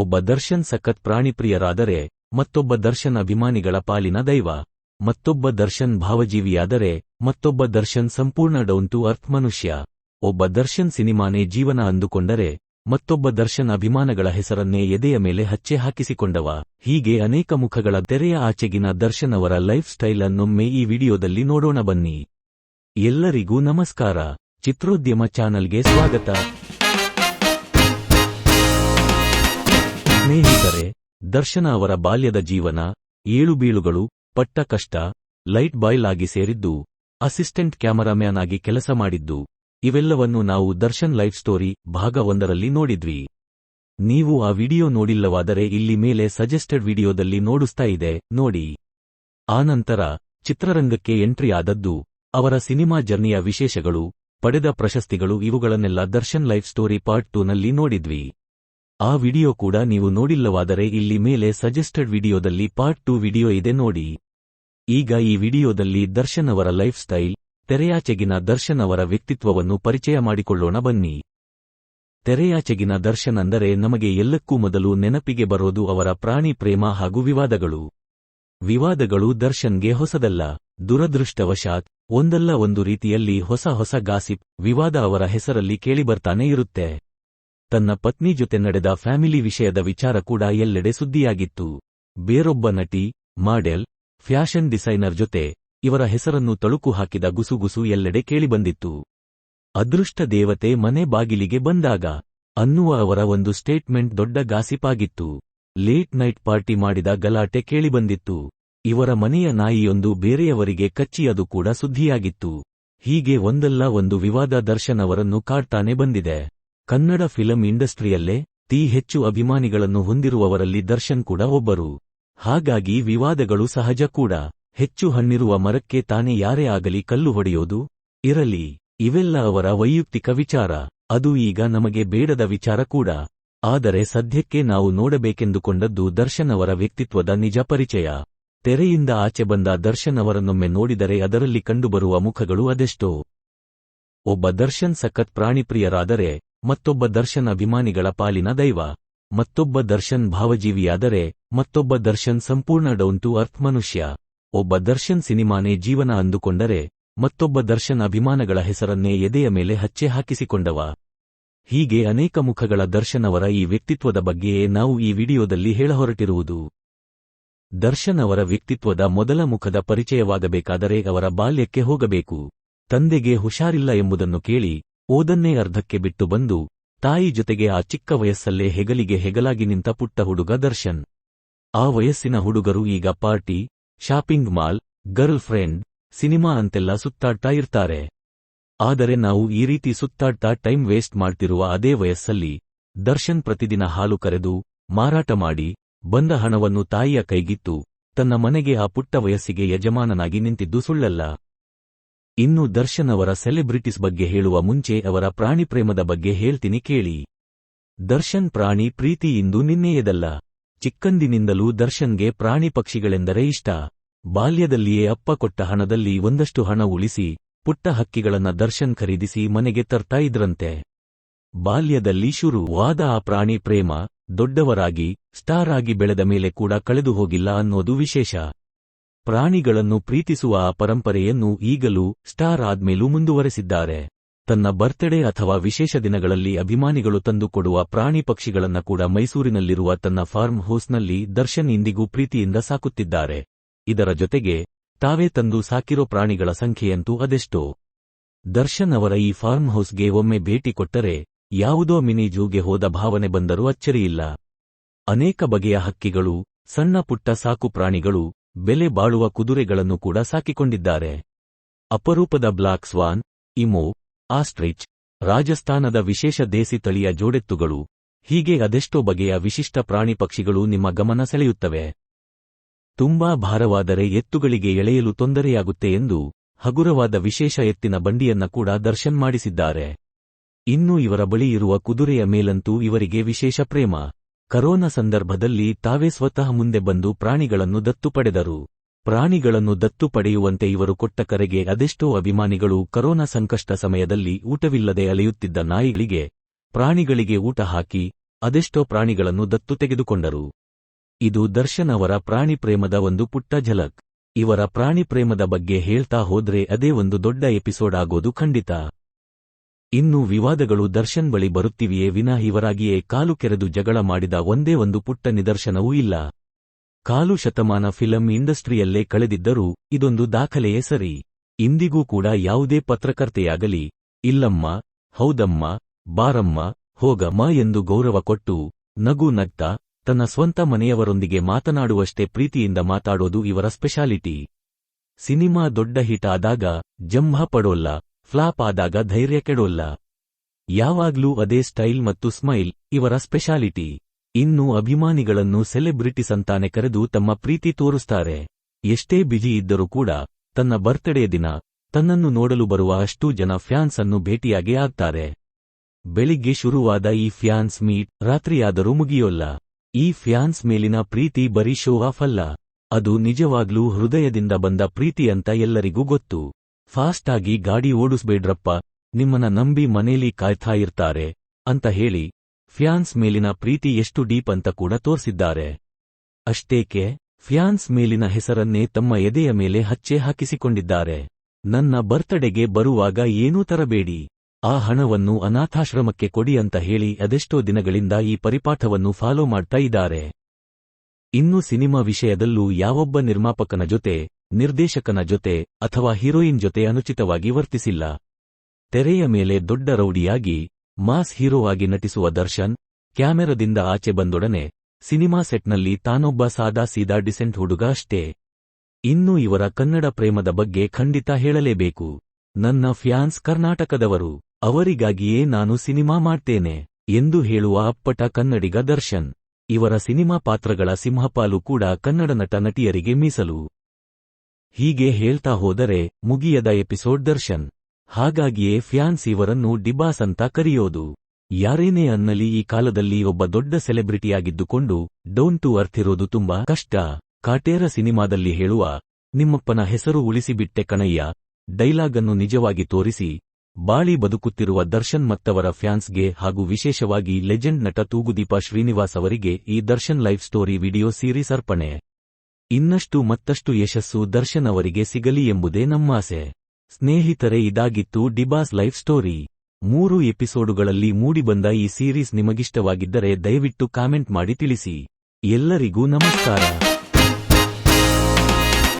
ಒಬ್ಬ ದರ್ಶನ್ ಸಖತ್ ಪ್ರಾಣಿಪ್ರಿಯರಾದರೆ, ಮತ್ತೊಬ್ಬ ದರ್ಶನ್ ಅಭಿಮಾನಿಗಳ ಪಾಲಿನ ದೈವ, ಮತ್ತೊಬ್ಬ ದರ್ಶನ್ ಭಾವಜೀವಿಯಾದರೆ, ಮತ್ತೊಬ್ಬ ದರ್ಶನ್ ಸಂಪೂರ್ಣ ಡೌನ್ ಟು ಅರ್ತ್ ಮನುಷ್ಯ. ಒಬ್ಬ ದರ್ಶನ್ ಸಿನಿಮಾನೇ ಜೀವನ ಅಂದುಕೊಂಡರೆ, ಮತ್ತೊಬ್ಬ ದರ್ಶನ್ ಅಭಿಮಾನಗಳ ಹೆಸರನ್ನೇ ಎದೆಯ ಮೇಲೆ ಹಚ್ಚೆ ಹಾಕಿಸಿಕೊಂಡವ. ಹೀಗೆ ಅನೇಕ ಮುಖಗಳ ತೆರೆಯ ಆಚೆಗಿನ ದರ್ಶನ್ ಅವರ ಲೈಫ್ ಸ್ಟೈಲ್ ಅನ್ನೊಮ್ಮೆ ಈ ವಿಡಿಯೋದಲ್ಲಿ ನೋಡೋಣ ಬನ್ನಿ. ಎಲ್ಲರಿಗೂ ನಮಸ್ಕಾರ. ಚಿತ್ರೋದ್ಯಮ ಚಾನಲ್ಗೆ ಸ್ವಾಗತ. ಸ್ನೇಹಿತರೆ, ದರ್ಶನ ಅವರ ಬಾಲ್ಯದ ಜೀವನ ಏಳುಬೀಳುಗಳು ಪಟ್ಟ ಕಷ್ಟ, ಲೈಟ್ ಬಾಯ್ಲ್ ಆಗಿ ಸೇರಿದ್ದು, ಅಸಿಸ್ಟೆಂಟ್ ಕ್ಯಾಮರಾಮ್ಯಾನ್ ಆಗಿ ಕೆಲಸ ಮಾಡಿದ್ದು, ಇವೆಲ್ಲವನ್ನು ನಾವು ದರ್ಶನ್ ಲೈಫ್ ಸ್ಟೋರಿ ಭಾಗ ಒಂದರಲ್ಲಿ ನೋಡಿದ್ವಿ. ನೀವು ಆ ವಿಡಿಯೋ ನೋಡಿಲ್ಲವಾದರೆ ಇಲ್ಲಿ ಮೇಲೆ ಸಜೆಸ್ಟೆಡ್ ವಿಡಿಯೋದಲ್ಲಿ ನೋಡಿಸ್ತಾ ಇದೆ, ನೋಡಿ. ಆನಂತರ ಚಿತ್ರರಂಗಕ್ಕೆ ಎಂಟ್ರಿ ಆದದ್ದು, ಅವರ ಸಿನಿಮಾ ಜರ್ನಿಯ ವಿಶೇಷಗಳು, ಪಡೆದ ಪ್ರಶಸ್ತಿಗಳು ಇವುಗಳನ್ನೆಲ್ಲ ದರ್ಶನ್ ಲೈಫ್ ಸ್ಟೋರಿ ಪಾರ್ಟ್ ಟೂನಲ್ಲಿ ನೋಡಿದ್ವಿ. ಆ ವಿಡಿಯೋ ಕೂಡ ನೀವು ನೋಡಿಲ್ಲವಾದರೆ ಇಲ್ಲಿ ಮೇಲೆ ಸಜೆಸ್ಟೆಡ್ ವಿಡಿಯೋದಲ್ಲಿ ಪಾರ್ಟ್ ಟು ವಿಡಿಯೋ ಇದೆ ನೋಡಿ. ಈಗ ಈ ವಿಡಿಯೋದಲ್ಲಿ ದರ್ಶನ್ ಅವರ ಲೈಫ್ ಸ್ಟೈಲ್, ತೆರೆಯಾಚೆಗಿನ ದರ್ಶನ್ ಅವರ ವ್ಯಕ್ತಿತ್ವವನ್ನು ಪರಿಚಯ ಮಾಡಿಕೊಳ್ಳೋಣ ಬನ್ನಿ. ತೆರೆಯಾಚೆಗಿನ ದರ್ಶನ್ ಅಂದರೆ ನಮಗೆ ಎಲ್ಲಕ್ಕೂ ಮೊದಲು ನೆನಪಿಗೆ ಬರೋದು ಅವರ ಪ್ರಾಣಿ ಪ್ರೇಮ ಹಾಗೂ ವಿವಾದಗಳು. ವಿವಾದಗಳು ದರ್ಶನ್ಗೆ ಹೊಸದಲ್ಲ, ದುರದೃಷ್ಟವಶಾತ್, ಒಂದಲ್ಲ ಒಂದು ರೀತಿಯಲ್ಲಿ ಹೊಸ ಹೊಸ ಗಾಸಿಪ್, ವಿವಾದ ಅವರ ಹೆಸರಲ್ಲಿ ಕೇಳಿಬರ್ತಾನೆ ಇರುತ್ತೆ. ತನ್ನ ಪತ್ನಿ ಜೊತೆ ನಡೆದ ಫ್ಯಾಮಿಲಿ ವಿಷಯದ ವಿಚಾರ ಕೂಡ ಎಲ್ಲೆಡೆ ಸುದ್ದಿಯಾಗಿತ್ತು. ಬೇರೊಬ್ಬ ನಟಿ, ಮಾಡೆಲ್, ಫ್ಯಾಷನ್ ಡಿಸೈನರ್ ಜೊತೆ ಇವರ ಹೆಸರನ್ನು ತಳುಕು ಹಾಕಿದ ಗುಸುಗುಸು ಎಲ್ಲೆಡೆ ಕೇಳಿಬಂದಿತ್ತು. ಅದೃಷ್ಟ ದೇವತೆ ಮನೆ ಬಾಗಿಲಿಗೆ ಬಂದಾಗ ಅನ್ನುವ ಅವರ ಒಂದು ಸ್ಟೇಟ್ಮೆಂಟ್ ದೊಡ್ಡ ಗಾಸಿಪಾಗಿತ್ತು. ಲೇಟ್ ನೈಟ್ ಪಾರ್ಟಿ ಮಾಡಿದ ಗಲಾಟೆ ಕೇಳಿಬಂದಿತ್ತು. ಇವರ ಮನೆಯ ನಾಯಿಯೊಂದು ಬೇರೆಯವರಿಗೆ ಕಚ್ಚಿಯದು ಕೂಡ ಸುದ್ದಿಯಾಗಿತ್ತು. ಹೀಗೆ ಒಂದಲ್ಲ ಒಂದು ವಿವಾದ ದರ್ಶನ್ ಅವರನ್ನು ಕಾಡ್ತಾನೆ ಬಂದಿದೆ. ಕನ್ನಡ ಫಿಲಂ ಇಂಡಸ್ಟ್ರಿಯಲ್ಲೇ ತೀ ಹೆಚ್ಚು ಅಭಿಮಾನಿಗಳನ್ನು ಹೊಂದಿರುವವರಲ್ಲಿ ದರ್ಶನ್ ಕೂಡ ಒಬ್ಬರು. ಹಾಗಾಗಿ ವಿವಾದಗಳು ಸಹಜ ಕೂಡ. ಹೆಚ್ಚು ಹಣ್ಣಿರುವ ಮರಕ್ಕೆ ತಾನೇ ಯಾರೇ ಆಗಲಿ ಕಲ್ಲು ಹೊಡೆಯೋದು ಇರಲಿ. ಇವೆಲ್ಲ ಅವರ ವೈಯಕ್ತಿಕ ವಿಚಾರ. ಅದು ಈಗ ನಮಗೆ ಬೇಡದ ವಿಚಾರ ಕೂಡ. ಆದರೆ ಸದ್ಯಕ್ಕೆ ನಾವು ನೋಡಬೇಕೆಂದುಕೊಂಡದ್ದು ದರ್ಶನ್ ಅವರ ವ್ಯಕ್ತಿತ್ವದ ನಿಜ ಪರಿಚಯ. ತೆರೆಯಿಂದ ಆಚೆ ಬಂದ ದರ್ಶನ್ ಅವರನ್ನೊಮ್ಮೆ ನೋಡಿದರೆ ಅದರಲ್ಲಿ ಕಂಡುಬರುವ ಮುಖಗಳು ಅದೆಷ್ಟೋ. ಒಬ್ಬ ದರ್ಶನ್ ಸಖತ್ ಪ್ರಾಣಿಪ್ರಿಯರಾದರೆ ಮತ್ತೊಬ್ಬ ದರ್ಶನ್ ಅಭಿಮಾನಿಗಳ ಪಾಲಿನ ದೈವ. ಮತ್ತೊಬ್ಬ ದರ್ಶನ್ ಭಾವಜೀವಿಯಾದರೆ, ಮತ್ತೊಬ್ಬ ದರ್ಶನ್ ಸಂಪೂರ್ಣ ಡೌನ್ ಟು ಅರ್ತ್ ಮನುಷ್ಯ. ಒಬ್ಬ ದರ್ಶನ್ ಸಿನಿಮಾನೇ ಜೀವನ ಅಂದುಕೊಂಡರೆ, ಮತ್ತೊಬ್ಬ ದರ್ಶನ್ ಅಭಿಮಾನಗಳ ಹೆಸರನ್ನೇ ಎದೆಯ ಮೇಲೆ ಹಚ್ಚೆ ಹಾಕಿಸಿಕೊಂಡವ. ಹೀಗೆ ಅನೇಕ ಮುಖಗಳ ದರ್ಶನವರ ಈ ವ್ಯಕ್ತಿತ್ವದ ಬಗ್ಗೆಯೇ ನಾವು ಈ ವಿಡಿಯೋದಲ್ಲಿ ಹೇಳಹೊರಟಿರುವುದು ದರ್ಶನ್ ಅವರ ವ್ಯಕ್ತಿತ್ವದ ಮೊದಲ ಮುಖದ ಪರಿಚಯವಾಗಬೇಕಾದರೆ ಅವರ ಬಾಲ್ಯಕ್ಕೆ ಹೋಗಬೇಕು. ತಂದೆಗೆ ಹುಷಾರಿಲ್ಲ ಎಂಬುದನ್ನು ಕೇಳಿ ಓದನ್ನೇ ಅರ್ಧಕ್ಕೆ ಬಿಟ್ಟು ಬಂದು ತಾಯಿ ಜೊತೆಗೆ ಆ ಚಿಕ್ಕ ವಯಸ್ಸಲ್ಲೇ ಹೆಗಲಿಗೆ ಹೆಗಲಾಗಿ ನಿಂತ ಪುಟ್ಟ ಹುಡುಗ ದರ್ಶನ್. ಆ ವಯಸ್ಸಿನ ಹುಡುಗರು ಈಗ party, shopping mall, girlfriend, cinema ಅಂತೆಲ್ಲ ಸುತ್ತಾಡ್ತಾ ಇರ್ತಾರೆ. ಆದರೆ ನಾವು ಈ ರೀತಿ ಸುತ್ತಾಡ್ತಾ ಟೈಮ್ ವೇಸ್ಟ್ ಮಾಡ್ತಿರುವ ಅದೇ ವಯಸ್ಸಲ್ಲಿ ದರ್ಶನ್ ಪ್ರತಿದಿನ ಹಾಲು ಕರೆದು ಮಾರಾಟ ಮಾಡಿ ಬಂದ ಹಣವನ್ನು ತಾಯಿಯ ಕೈಗಿತ್ತು. ತನ್ನ ಮನೆಗೆ ಆ ಪುಟ್ಟ ವಯಸ್ಸಿಗೆ ಯಜಮಾನನಾಗಿ ನಿಂತಿದ್ದು ಸುಳ್ಳಲ್ಲ. ಇನ್ನು ದರ್ಶನ್ ಅವರ ಸೆಲೆಬ್ರಿಟೀಸ್ ಬಗ್ಗೆ ಹೇಳುವ ಮುಂಚೆ ಅವರ ಪ್ರಾಣಿ ಪ್ರೇಮದ ಬಗ್ಗೆ ಹೇಳ್ತೀನಿ ಕೇಳಿ. ದರ್ಶನ್ ಪ್ರಾಣಿ ಪ್ರೀತಿ ಇಂದು ನಿನ್ನೆಯದಲ್ಲ. ಚಿಕ್ಕಂದಿನಿಂದಲೂ ದರ್ಶನ್ಗೆ ಪ್ರಾಣಿ ಪಕ್ಷಿಗಳೆಂದರೆ ಇಷ್ಟ. ಬಾಲ್ಯದಲ್ಲಿಯೇ ಅಪ್ಪ ಕೊಟ್ಟ ಹಣದಲ್ಲಿ ಒಂದಷ್ಟು ಹಣ ಉಳಿಸಿ, ಪುಟ್ಟ ಹಕ್ಕಿಗಳನ್ನ ದರ್ಶನ್ ಖರೀದಿಸಿ ಮನೆಗೆ ತರ್ತಾ ಇದ್ರಂತೆ. ಬಾಲ್ಯದಲ್ಲಿ ಶುರುವಾದ ಆ ಪ್ರಾಣಿ ಪ್ರೇಮ, ದೊಡ್ಡವರಾಗಿ, ಸ್ಟಾರ್ ಆಗಿ ಬೆಳೆದ ಮೇಲೆ ಕೂಡ ಕಳೆದು ಹೋಗಿಲ್ಲ ಅನ್ನೋದು ವಿಶೇಷ. ಪ್ರಾಣಿಗಳನ್ನು ಪ್ರೀತಿಸುವ ಆ ಪರಂಪರೆಯನ್ನು ಈಗಲೂ ಸ್ಟಾರ್ ಆದ್ಮೇಲೂ ಮುಂದುವರೆಸಿದ್ದಾರೆ. ತನ್ನ ಬರ್ತ್ಡೇ ಅಥವಾ ವಿಶೇಷ ದಿನಗಳಲ್ಲಿ ಅಭಿಮಾನಿಗಳು ತಂದುಕೊಡುವ ಪ್ರಾಣಿ ಪಕ್ಷಿಗಳನ್ನ ಕೂಡ ಮೈಸೂರಿನಲ್ಲಿರುವ ತನ್ನ ಫಾರ್ಮ್ ಹೌಸ್ನಲ್ಲಿ ದರ್ಶನ್ ಇಂದಿಗೂ ಪ್ರೀತಿಯಿಂದ ಸಾಕುತ್ತಿದ್ದಾರೆ. ಇದರ ಜೊತೆಗೆ, ತಾವೇ ತಂದು ಸಾಕಿರೋ ಪ್ರಾಣಿಗಳ ಸಂಖ್ಯೆಯಂತೂ ಅದೆಷ್ಟೋ. ದರ್ಶನ್ ಅವರ ಈ ಫಾರ್ಮ್ ಹೌಸ್ಗೆ ಒಮ್ಮೆ ಭೇಟಿ ಕೊಟ್ಟರೆ, ಯಾವುದೋ ಮಿನಿ ಜೂಗೆ ಹೋದ ಭಾವನೆ ಬಂದರೂ ಅಚ್ಚರಿಯಿಲ್ಲ. ಅನೇಕ ಬಗೆಯ ಹಕ್ಕಿಗಳು, ಸಣ್ಣ ಪುಟ್ಟ ಸಾಕು ಪ್ರಾಣಿಗಳು ಬೆಲೆ ಬಾಳುವ ಕುದುರೆಗಳನ್ನು ಕೂಡ ಸಾಕಿಕೊಂಡಿದ್ದಾರೆ. ಅಪರೂಪದ ಬ್ಲಾಕ್ ಸ್ವಾನ್, ಇಮೋ, ಆಸ್ಟ್ರಿಚ್, ರಾಜಸ್ಥಾನದ ವಿಶೇಷ ದೇಸಿ ತಳಿಯ ಜೋಡೆತ್ತುಗಳು, ಹೀಗೆ ಅದೆಷ್ಟೋ ಬಗೆಯ ವಿಶಿಷ್ಟ ಪ್ರಾಣಿ ಪಕ್ಷಿಗಳು ನಿಮ್ಮ ಗಮನ ಸೆಳೆಯುತ್ತವೆ. ತುಂಬಾ ಭಾರವಾದರೆ ಎತ್ತುಗಳಿಗೆ ಎಳೆಯಲು ತೊಂದರೆಯಾಗುತ್ತೆ ಎಂದು ಹಗುರವಾದ ವಿಶೇಷ ಎತ್ತಿನ ಬಂಡಿಯನ್ನ ಕೂಡ ದರ್ಶನ್ ಮಾಡಿಸಿದ್ದಾರೆ. ಇನ್ನು ಇವರ ಬಳಿ ಇರುವ ಕುದುರೆಯ ಮೇಲಂತೂ ಇವರಿಗೆ ವಿಶೇಷ ಪ್ರೇಮ. ಕರೋನಾ ಸಂದರ್ಭದಲ್ಲಿ ತಾವೇ ಸ್ವತಃ ಮುಂದೆ ಬಂದು ಪ್ರಾಣಿಗಳನ್ನು ದತ್ತು ಪಡೆದರು. ಪ್ರಾಣಿಗಳನ್ನು ದತ್ತು ಪಡೆಯುವಂತೆ ಇವರು ಕೊಟ್ಟ ಕರೆಗೆ ಅದೆಷ್ಟೋ ಅಭಿಮಾನಿಗಳು ಕರೋನಾ ಸಂಕಷ್ಟ ಸಮಯದಲ್ಲಿ ಊಟವಿಲ್ಲದೆ ಅಲೆಯುತ್ತಿದ್ದ ನಾಯಿಗಳಿಗೆ ಪ್ರಾಣಿಗಳಿಗೆ ಊಟ ಹಾಕಿ ಅದೆಷ್ಟೋ ಪ್ರಾಣಿಗಳನ್ನು ದತ್ತು ತೆಗೆದುಕೊಂಡರು. ಇದು ದರ್ಶನ್ ಅವರ ಪ್ರಾಣಿ ಪ್ರೇಮದ ಒಂದು ಪುಟ್ಟ ಝಲಕ್. ಇವರ ಪ್ರಾಣಿ ಪ್ರೇಮದ ಬಗ್ಗೆ ಹೇಳ್ತಾ ಹೋದ್ರೆ ಅದೇ ಒಂದು ದೊಡ್ಡ ಎಪಿಸೋಡ್ ಆಗೋದು ಖಂಡಿತ. ಇನ್ನು ವಿವಾದಗಳು ದರ್ಶನ್ ಬಳಿ ಬರುತ್ತಿವೆಯೇ ವಿನಾ ಇವರಾಗಿಯೇ ಕಾಲು ಕೆರೆದು ಜಗಳ ಮಾಡಿದ ಒಂದೇ ಒಂದು ಪುಟ್ಟ ನಿದರ್ಶನವೂ ಇಲ್ಲ. ಕಾಲು ಶತಮಾನ ಫಿಲಂ ಇಂಡಸ್ಟ್ರಿಯಲ್ಲೇ ಕಳೆದಿದ್ದರೂ ಇದೊಂದು ದಾಖಲೆಯೇ ಸರಿ. ಇಂದಿಗೂ ಕೂಡ ಯಾವುದೇ ಪತ್ರಕರ್ತೆಯಾಗಲಿ, ಇಲ್ಲಮ್ಮ, ಹೌದಮ್ಮ, ಬಾರಮ್ಮ, ಹೋಗಮ್ಮ ಎಂದು ಗೌರವ ಕೊಟ್ಟು, ನಗು ನಗ್ತಾ, ತನ್ನ ಸ್ವಂತ ಮನೆಯವರೊಂದಿಗೆ ಮಾತನಾಡುವಷ್ಟೇ ಪ್ರೀತಿಯಿಂದ ಮಾತಾಡೋದು ಇವರ ಸ್ಪೆಷಾಲಿಟಿ. ಸಿನಿಮಾ ದೊಡ್ಡ ಹಿಟ್ ಆದಾಗ ಜಂಭ ಪಡೋಲ್ಲ ಫ್ಲಾಪ್ ಆದಾಗ ಧೈರ್ಯ ಕೆಡೋಲ್ಲ. ಯಾವಾಗ್ಲೂ ಅದೇ ಸ್ಟೈಲ್ ಮತ್ತು ಸ್ಮೈಲ್, ಇವರ ಸ್ಪೆಷಾಲಿಟಿ. ಇನ್ನು ಅಭಿಮಾನಿಗಳನ್ನು ಸೆಲೆಬ್ರಿಟೀಸ್ ಅಂತಾನೆ ಕರೆದು ತಮ್ಮ ಪ್ರೀತಿ ತೋರಿಸ್ತಾರೆ. ಎಷ್ಟೇ ಬಿಜಿ ಇದ್ದರೂ ಕೂಡ, ತನ್ನ ಬರ್ತ್ಡೇ ದಿನ, ತನ್ನನ್ನು ನೋಡಲು ಬರುವ ಅಷ್ಟೂ ಜನ ಫ್ಯಾನ್ಸ್ ಅನ್ನು ಭೇಟಿಯಾಗಿ ಆಗ್ತಾರೆ. ಬೆಳಿಗ್ಗೆ ಶುರುವಾದ ಈ ಫ್ಯಾನ್ಸ್ ಮೀಟ್, ರಾತ್ರಿಯಾದರೂ ಮುಗಿಯೋಲ್ಲ. ಈ ಫ್ಯಾನ್ಸ್ ಮೇಲಿನ ಪ್ರೀತಿ ಬರೀ ಶೋ ಆಫ್ ಅಲ್ಲ. ಅದು ನಿಜವಾಗ್ಲೂ ಹೃದಯದಿಂದ ಬಂದ ಪ್ರೀತಿ ಅಂತ ಎಲ್ಲರಿಗೂ ಗೊತ್ತು. ಫಾಸ್ಟ್ ಆಗಿ ಗಾಡಿ ಓಡಿಸ್ಬೇಡ್ರಪ್ಪ, ನಿಮ್ಮನ್ನ ನಂಬಿ ಮನೇಲಿ ಕಾಯ್ತಾ ಇರ್ತಾರೆ, ಅಂತ ಹೇಳಿ ಫ್ಯಾನ್ಸ್ ಮೇಲಿನ ಪ್ರೀತಿ ಎಷ್ಟು ಡೀಪ್ ಅಂತ ಕೂಡ ತೋರಿಸಿದ್ದಾರೆ. ಅಷ್ಟೇಕೆ, ಫ್ಯಾನ್ಸ್ ಮೇಲಿನ ಹೆಸರನ್ನೇ ತಮ್ಮ ಎದೆಯ ಮೇಲೆ ಹಚ್ಚೆ ಹಾಕಿಸಿಕೊಂಡಿದ್ದಾರೆ. ನನ್ನ ಬರ್ತಡೆಗೆ ಬರುವಾಗ ಏನೂ ತರಬೇಡಿ. ಆ ಹಣವನ್ನು ಅನಾಥಾಶ್ರಮಕ್ಕೆ ಕೊಡಿ ಅಂತ ಹೇಳಿ ಅದೆಷ್ಟೋ ದಿನಗಳಿಂದ ಈ ಪರಿಪಾಠವನ್ನು ಫಾಲೋ ಮಾಡ್ತಾ ಇದ್ದಾರೆ. ಇನ್ನು ಸಿನಿಮಾ ವಿಷಯದಲ್ಲೂ ಯಾವೊಬ್ಬ ನಿರ್ಮಾಪಕನ ಜೊತೆ ನಿರ್ದೇಶಕನ ಜೊತೆ ಅಥವಾ ಹೀರೋಯಿನ್ ಜೊತೆ ಅನುಚಿತವಾಗಿ ವರ್ತಿಸಿಲ್ಲ. ತೆರೆಯ ಮೇಲೆ ದೊಡ್ಡ ರೌಡಿಯಾಗಿ ಮಾಸ್ ಹೀರೋ ಆಗಿ ನಟಿಸುವ ದರ್ಶನ್, ಕ್ಯಾಮೆರಾದಿಂದ ಆಚೆ ಬಂದೊಡನೆ ಸಿನಿಮಾ ಸೆಟ್ನಲ್ಲಿ ತಾನೊಬ್ಬ ಸಾದಾ ಸೀದಾ ಡಿಸೆಂಟ್ ಹುಡುಗ ಅಷ್ಟೇ. ಇನ್ನು ಇವರ ಕನ್ನಡ ಪ್ರೇಮದ ಬಗ್ಗೆ ಖಂಡಿತ ಹೇಳಲೇಬೇಕು. ನನ್ನ ಫ್ಯಾನ್ಸ್ ಕರ್ನಾಟಕದವರು, ಅವರಿಗಾಗಿಯೇ ನಾನು ಸಿನಿಮಾ ಮಾಡ್ತೇನೆ ಎಂದು ಹೇಳುವ ಅಪ್ಪಟ ಕನ್ನಡಿಗ ದರ್ಶನ್. ಇವರ ಸಿನಿಮಾ ಪಾತ್ರಗಳ ಸಿಂಹಪಾಲು ಕೂಡ ಕನ್ನಡ ನಟ ನಟಿಯರಿಗೆ ಮೀಸಲು. ಹೀಗೆ ಹೇಳ್ತಾ ಹೋದರೆ ಮುಗಿಯದ ಎಪಿಸೋಡ್ ದರ್ಶನ್. ಹಾಗಾಗಿಯೇ ಫ್ಯಾನ್ಸ್ ಇವರನ್ನು ಡಿಬಾಸ್ ಅಂತ ಕರೆಯೋದು. ಯಾರೇನೇ ಅನ್ನಲಿ ಈ ಕಾಲದಲ್ಲಿ ಒಬ್ಬ ದೊಡ್ಡ ಸೆಲೆಬ್ರಿಟಿಯಾಗಿದ್ದುಕೊಂಡು ಡೌನ್ ಟು ಅರ್ತ್ ಇರೋದು ತುಂಬಾ ಕಷ್ಟ. ಕಾಟೇರ ಸಿನಿಮಾದಲ್ಲಿ ಹೇಳುವ, ನಿಮ್ಮಪ್ಪನ ಹೆಸರು ಉಳಿಸಿಬಿಟ್ಟೆ ಕಣಯ್ಯ. ಡೈಲಾಗನ್ನು ನಿಜವಾಗಿ ತೋರಿಸಿ. ಬಾಳಿ ಬದುಕುತ್ತಿರುವ ದರ್ಶನ್ ಮತ್ತವರ ಫ್ಯಾನ್ಸ್ಗೆ ಹಾಗೂ ವಿಶೇಷವಾಗಿ ಲೆಜೆಂಡ್ ನಟ ತೂಗುದೀಪ ಶ್ರೀನಿವಾಸ್ ಅವರಿಗೆ ಈ Darshan life story video series ಅರ್ಪಣೆ. ಇನ್ನಷ್ಟು ಮತ್ತಷ್ಟು ಯಶಸ್ಸು ದರ್ಶನ್ ಅವರಿಗೆ ಸಿಗಲಿ ಎಂಬುದೇ ನಮ್ಮಾಸೆ ಸ್ನೇಹಿತರೆ, ಇದಾಗಿತ್ತು ಡಿಬಾಸ್ ಲೈಫ್ ಸ್ಟೋರಿ. ಮೂರು ಎಪಿಸೋಡುಗಳಲ್ಲಿ ಮೂಡಿಬಂದ ಈ ಸೀರೀಸ್ ನಿಮಗಿಷ್ಟವಾಗಿದ್ದರೆ ದಯವಿಟ್ಟು ಕಾಮೆಂಟ್ ಮಾಡಿ ತಿಳಿಸಿ. ಎಲ್ಲರಿಗೂ ನಮಸ್ಕಾರ.